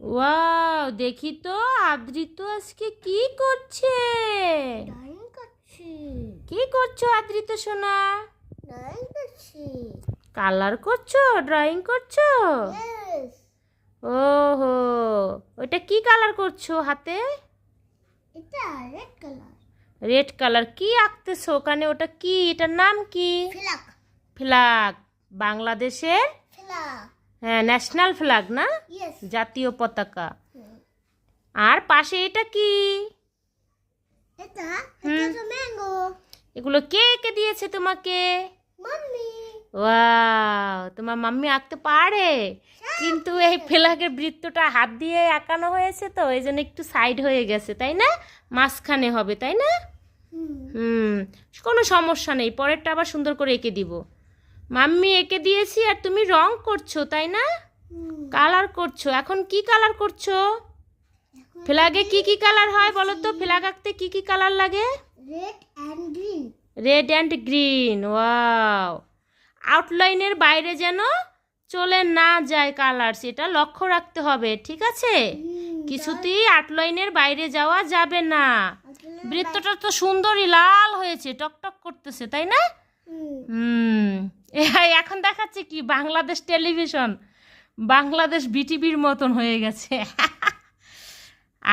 Wow দেখি তো আদ্রিত আজকে কি করছে? ড্রয়িং করছি। কি করছ আদ্রিত সোনা? ড্রয়িং করছি। কালার করছ? ড্রয়িং করছ? ইয়েস ওহো ওইটা কি কালার করছ হাতে? এটা রেড কালার রেড কালার কি আঁকতেছো ওখানে? ওটা কি? এটার নাম কি? ফ্ল্যাগ ফ্ল্যাগ বাংলাদেশের? ফ্ল্যাগ হ্যাঁ ন্যাশনাল ফ্ল্যাগ না? জাতীয় পতাকা। আর পাশে এটা কি? এগুলো কে এঁকে দিয়েছে তোমাকে? ওয়াও তোমার মাম্মি আঁকতে পারে। কিন্তু এই ফ্ল্যাগের বৃত্তটা হাত দিয়ে আঁকানো হয়েছে তো এই জন্য একটু সাইড হয়ে গেছে তাই না? মাঝখানে হবে তাই না? হুম কোনো সমস্যা নেই পরেরটা আবার সুন্দর করে এঁকে দিব। মাম্মি এঁকে দিয়েছি আর তুমি রং করছ তাই না? কালার করছ। এখন কি কালার করছ? ফ্ল্যাগে কি কি কালার হয় বলো তো? ফ্ল্যাগ আঁকতে কি কি কালার লাগে? Red and green red and green wow আউটলাইনের বাইরে যেন চলে না যায় কালার সেটা লক্ষ্য রাখতে হবে ঠিক আছে? কিছুতেই আউটলাইনের বাইরে যাওয়া যাবে না। বৃত্তটা তো সুন্দরই লাল হয়েছে টকটক করতেছে তাই না? হুম। এখন দেখাচ্ছে কি? বাংলাদেশ টেলিভিশন বাংলাদেশ বিটিভির মতন হয়ে গেছে।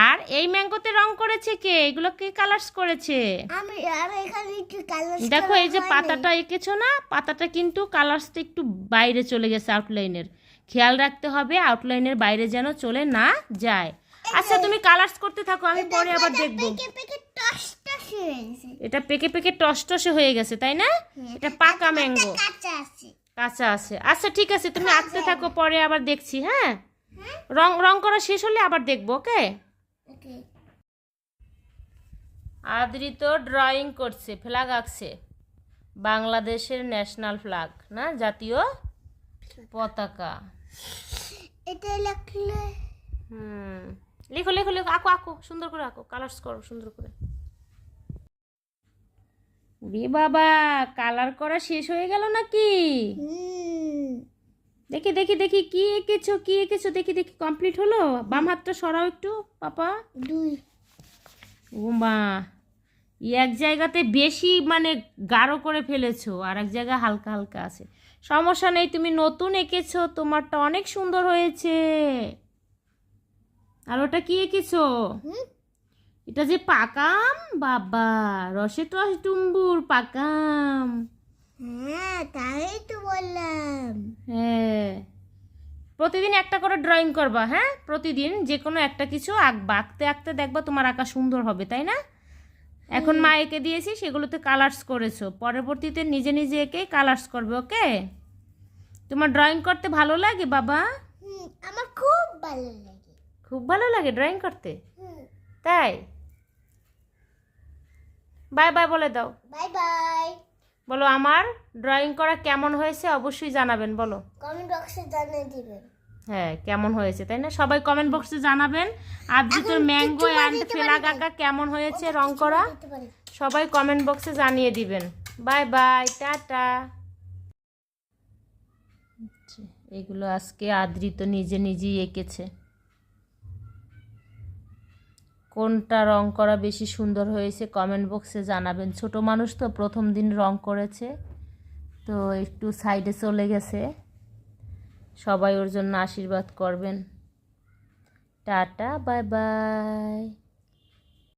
আর এই ম্যাঙ্গোতে রং করেছে কে? এগুলো কে কালার্স করেছে? আমি আর এখানে একটু কালার দেখো এই যে পাতাটা এঁকেছো না? পাতাটা কিন্তু কালার্সটা একটু বাইরে চলে গেছে আউটলাইনের খেয়াল রাখতে হবে আউটলাইনের বাইরে যেন চলে না যায়। আচ্ছা তুমি কালার্স করতে থাকো আমি পরে আবার দেখব। এটা পেকে পেকে টসটসে হয়ে গেছে তাই না? এটা পাকা ম্যাঙ্গো কাঁচা আছে। আচ্ছা ঠিক আছে তুমি আঁকতে থাকো পরে আবার দেখছি হ্যাঁ? রং রং করা শেষ হলে আবার দেখব ওকে? ওকে। আদৃত ড্রয়িং করছে ফ্ল্যাগ আঁকছে। বাংলাদেশের ন্যাশনাল ফ্ল্যাগ না? জাতীয় পতাকা। এটা লিখলে হুম। লেখো লেখো লেখো। আঁকো আঁকো সুন্দর করে আঁকো। কালার্স করো সুন্দর করে। রে বাবা কালার করা শেষ হয়ে গেল নাকি? দেখি দেখি দেখি কি এঁকেছো কি এঁকেছো? দেখি দেখি কমপ্লিট হলো? বাম হাতটা সরাও একটু পাপা। দুই। ও মা এক জায়গাতে বেশি মানে গাঢ় করে ফেলেছো আর এক জায়গায় হালকা হালকা আছে। সমস্যা নেই তুমি নতুন এঁকেছো তোমারটা অনেক সুন্দর হয়েছে। আর ওটা কি এঁকেছো? হুম। এটা যে পাকাম? বাবা রসে টস ডুম্বুর পাকাম। হ্যাঁ তাই তো বললাম। হ্যাঁ। প্রতিদিন একটা করে ড্রয়িং করবা হ্যাঁ? প্রতিদিন যে কোনো একটা কিছু আঁকবা আঁকতে আঁকতে দেখবা তোমার আঁকা সুন্দর হবে তাই না? এখন মা এঁকে দিয়েছি সেগুলোতে কালার্স করেছ। পরবর্তীতে নিজে নিজে এঁকে কালার্স করবে ওকে? তোমার ড্রয়িং করতে ভালো লাগে বাবা? আমার খুব ভালো লাগে। খুব ভালো লাগে ড্রয়িং করতে? তাই? বাই বাই বলে দাও। Bye bye. বলো আমার ড্রয়িং করা কেমন হয়েছে অবশ্যই জানাবেন বলো। কমেন্ট বক্সে জানিয়ে দিবেন। হ্যাঁ কেমন হয়েছে তাই না? সবাই কমেন্ট বক্সে জানাবেন। আর তোর ম্যাঙ্গো অ্যান্ড ফেলা কাকা কেমন হয়েছে রং করা সবাই কমেন্ট বক্সে জানিয়ে দিবেন। Bye bye tata. আচ্ছা, এগুলো আজকে আদৃত নিজে নিজেই এঁকেছে। কোনটা রং করা বেশি সুন্দর হয়েছে কমেন্ট বক্সে জানাবেন। ছোট মানুষ তো প্রথম দিন রং করেছে, তো একটু সাইডে চলে গেছে। সবাই ওর জন্য আশীর্বাদ করবেন। Tata, bye bye.